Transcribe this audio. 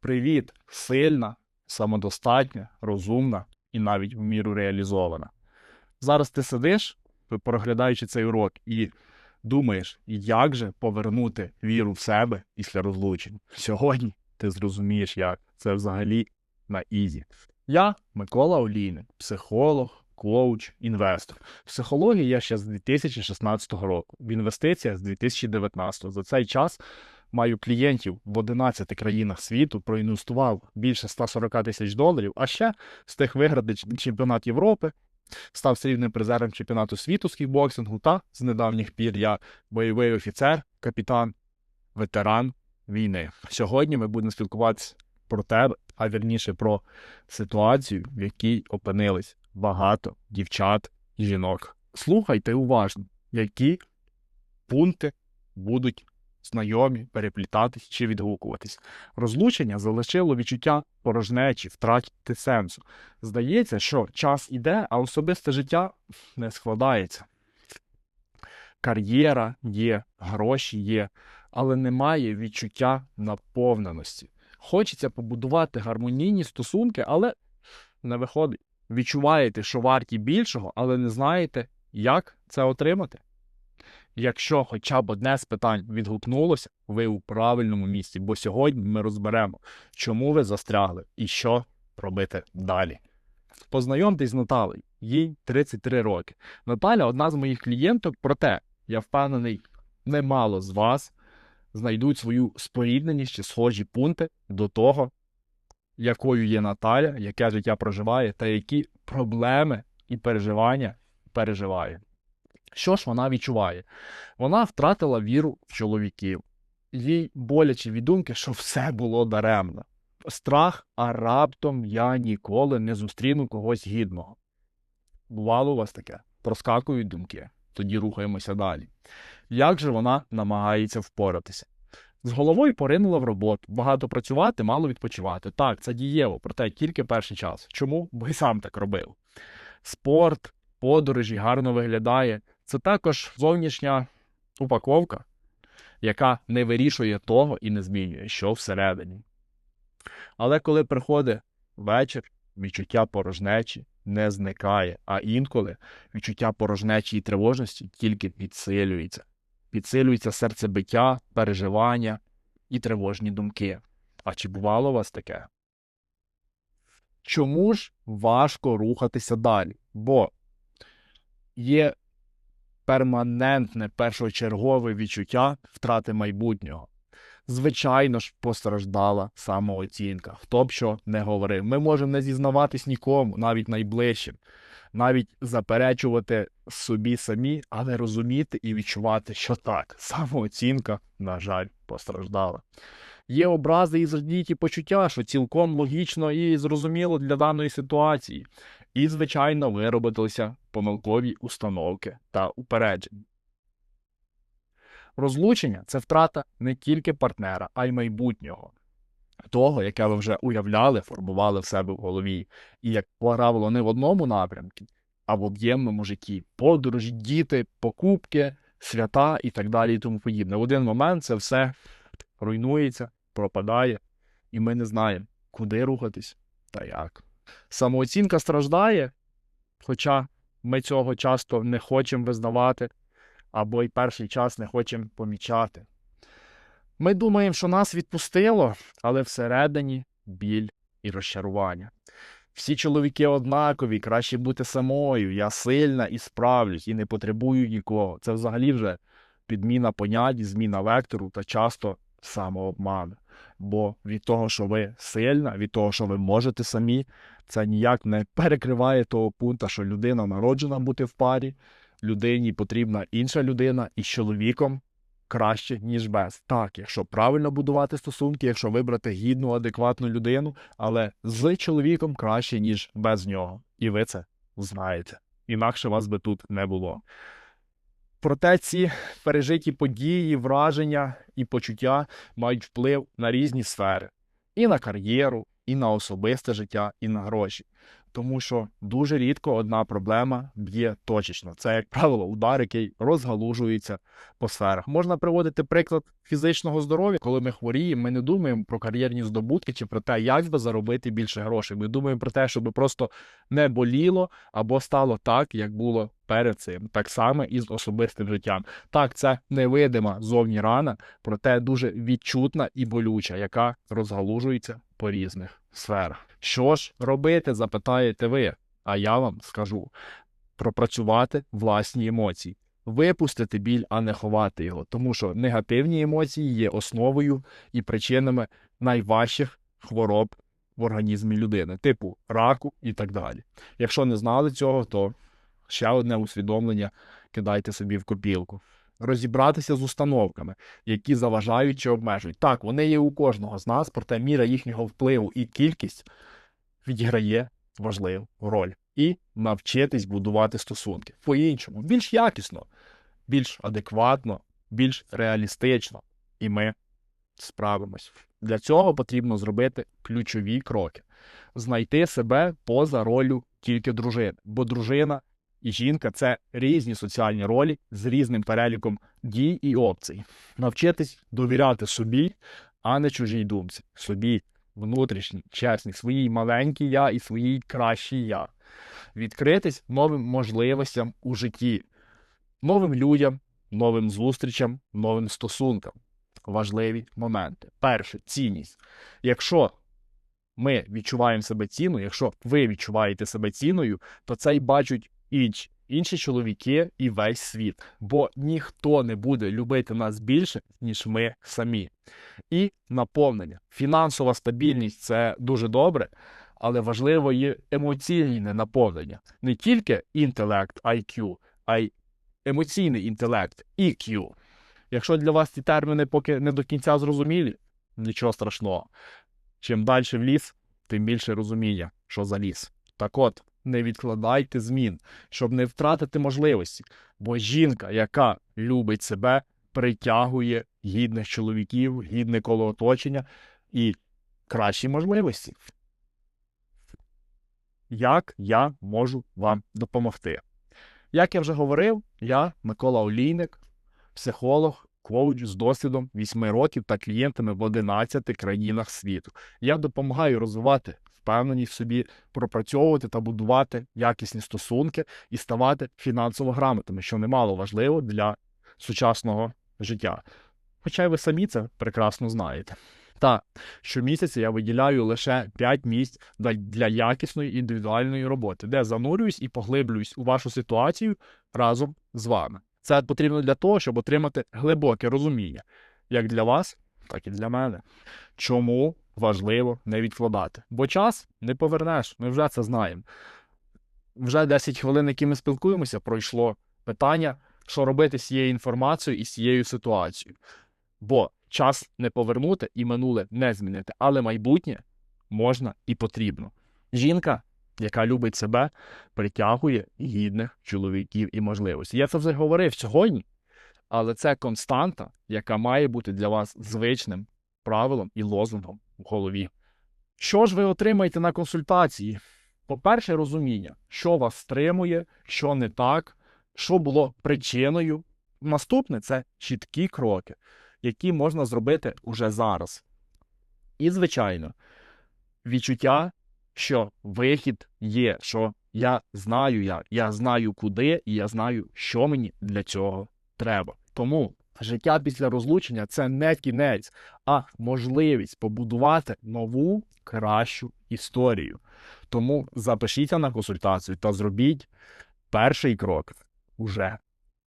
Привіт, сильна, самодостатня, розумна і навіть в міру реалізована. Зараз ти сидиш, переглядаючи цей урок, і думаєш, як же повернути віру в себе після розлучень. Сьогодні ти зрозумієш, як це взагалі на ізі. Я Микола Олійник, психолог, коуч, інвестор. В психології я ще з 2016 року, в інвестиціях з 2019. За цей час маю клієнтів в 11 країнах світу, проінвестував більше 140 тисяч доларів, а ще встиг виграти чемпіонат Європи, став срібним призером чемпіонату світу з кікбоксингу та з недавніх пір я бойовий офіцер, капітан, ветеран війни. Сьогодні ми будемо спілкуватися про тебе, а вірніше про ситуацію, в якій опинились багато дівчат і жінок. Слухайте уважно, які пункти будуть знайомі, переплітатись чи відгукуватись. Розлучення залишило відчуття порожнечі, втратити сенсу. Здається, що час іде, а особисте життя не складається. Кар'єра є, гроші є, але немає відчуття наповненості. Хочеться побудувати гармонійні стосунки, але не виходить. Відчуваєте, що варті більшого, але не знаєте, як це отримати. Якщо хоча б одне з питань відгукнулося, ви у правильному місці, бо сьогодні ми розберемо, чому ви застрягли і що робити далі. Познайомтесь з Наталею, їй 33 роки. Наталя одна з моїх клієнток, проте я впевнений, немало з вас знайдуть свою спорідненість чи схожі пункти до того, якою є Наталя, яке життя проживає, та які проблеми і переживання переживає. Що ж вона відчуває? Вона втратила віру в чоловіків, їй боляче від думки, що все було даремно. Страх, а раптом я ніколи не зустріну когось гідного. Бувало у вас таке? Проскакують думки, тоді рухаємося далі. Як же вона намагається впоратися? З головою поринула в роботу, багато працювати, мало відпочивати. Так, це дієво, проте тільки перший час. Чому? Бо й сам так робив. Спорт, подорожі гарно виглядає. Це також зовнішня упаковка, яка не вирішує того і не змінює, що всередині. Але коли приходить вечір, відчуття порожнечі не зникає, а інколи відчуття порожнечі і тривожності тільки підсилюється. Підсилюється серцебиття, переживання і тривожні думки. А чи бувало у вас таке? Чому ж важко рухатися далі? Бо є перманентне першочергове відчуття втрати майбутнього. Звичайно ж, постраждала самооцінка. Хто б що не говорив. Ми можемо не зізнаватись нікому, навіть найближчим, навіть заперечувати собі самі, але розуміти і відчувати, що так, самооцінка, на жаль, постраждала. Є образи і задіті почуття, що цілком логічно і зрозуміло для даної ситуації. І, звичайно, виробилися помилкові установки та упередження. Розлучення це втрата не тільки партнера, а й майбутнього, того, яке ви вже уявляли, формували в себе в голові, і, як правило, не в одному напрямку, а в об'ємному житті. Подорожі, діти, покупки, свята і так далі, і тому подібне. В один момент це все руйнується, пропадає, і ми не знаємо, куди рухатись та як. Самооцінка страждає, хоча ми цього часто не хочемо визнавати, або й перший час не хочемо помічати. Ми думаємо, що нас відпустило, але всередині біль і розчарування. Всі чоловіки однакові, краще бути самою, я сильна і справлюсь, і не потребую нікого. Це взагалі вже підміна понять, зміна вектору та часто самообман. Бо від того, що ви сильна, від того, що ви можете самі, це ніяк не перекриває того пункту, що людина народжена бути в парі, людині потрібна інша людина, і з чоловіком краще, ніж без. Так, якщо правильно будувати стосунки, якщо вибрати гідну, адекватну людину, але з чоловіком краще, ніж без нього. І ви це знаєте. Інакше вас би тут не було. Проте ці пережиті події, враження і почуття мають вплив на різні сфери: і на кар'єру, і на особисте життя, і на гроші. Тому що дуже рідко одна проблема б'є точечно. Це, як правило, удар, який розгалужується по сферах. Можна приводити приклад фізичного здоров'я. Коли ми хворіємо, ми не думаємо про кар'єрні здобутки чи про те, як би заробити більше грошей. Ми думаємо про те, щоб просто не боліло або стало так, як було перед цим. Так само і з особистим життям. Так, це невидима зовні рана, проте дуже відчутна і болюча, яка розгалужується по різних сферах. Що ж робити, запитаєте ви, а я вам скажу пропрацювати власні емоції, випустити біль, а не ховати його, тому що негативні емоції є основою і причинами найважчих хвороб в організмі людини, типу раку і так далі. Якщо не знали цього, то ще одне усвідомлення кидайте собі в копілку. Розібратися з установками, які заважають чи обмежують. Так, вони є у кожного з нас, проте міра їхнього впливу і кількість відіграє важливу роль. І навчитись будувати стосунки по-іншому, більш якісно, більш адекватно, більш реалістично. І ми справимось. Для цього потрібно зробити ключові кроки: знайти себе поза ролью тільки дружини, бо дружина і жінка це різні соціальні ролі з різним переліком дій і опцій. Навчитись довіряти собі, а не чужій думці. Собі внутрішній, чесній, своїй маленькій я і своїй кращій я. Відкритись новим можливостям у житті, новим людям, новим зустрічам, новим стосункам. Важливі моменти. Перше цінність. Якщо ми відчуваємо себе цінною, якщо ви відчуваєте себе цінною, то це й бачать інші, інші чоловіки і весь світ. Бо ніхто не буде любити нас більше, ніж ми самі. І наповнення. Фінансова стабільність це дуже добре, але важливо є емоційне наповнення. Не тільки інтелект, IQ, а й емоційний інтелект, EQ. Якщо для вас ці терміни поки не до кінця зрозумілі, нічого страшного. Чим далі в ліс, тим більше розуміння, що за ліс. Так от, не відкладайте змін, щоб не втратити можливості. Бо жінка, яка любить себе, притягує гідних чоловіків, гідне коло оточення і кращі можливості. Як я можу вам допомогти? Як я вже говорив, я Микола Олійник, психолог, коуч з досвідом 8 років та клієнтами в 11 країнах світу. Я допомагаю розвивати впевненість в собі, пропрацьовувати та будувати якісні стосунки і ставати фінансово грамотними, що немало важливо для сучасного життя. Хоча й ви самі це прекрасно знаєте. Та щомісяця я виділяю лише 5 місць для- якісної індивідуальної роботи, де занурююсь і поглиблююсь у вашу ситуацію разом з вами. Це потрібно для того, щоб отримати глибоке розуміння, як для вас, так і для мене. Чому важливо не відкладати? Бо час не повернеш, ми вже це знаємо. Вже 10 хвилин, які ми спілкуємося, пройшло питання, що робити з цією інформацією і з цією ситуацією. Бо час не повернути і минуле не змінити, але майбутнє можна і потрібно. Жінка, яка любить себе, притягує гідних чоловіків і можливостей. Я це вже говорив сьогодні, але це константа, яка має бути для вас звичним правилом і лозунгом в голові. Що ж ви отримаєте на консультації? По-перше, розуміння, що вас стримує, що не так, що було причиною. Наступне це чіткі кроки, які можна зробити уже зараз. І, звичайно, відчуття, що вихід є, що я знаю як, я знаю куди, і я знаю, що мені для цього треба. Тому життя після розлучення це не кінець, а можливість побудувати нову кращу історію. Тому запишіться на консультацію та зробіть перший крок уже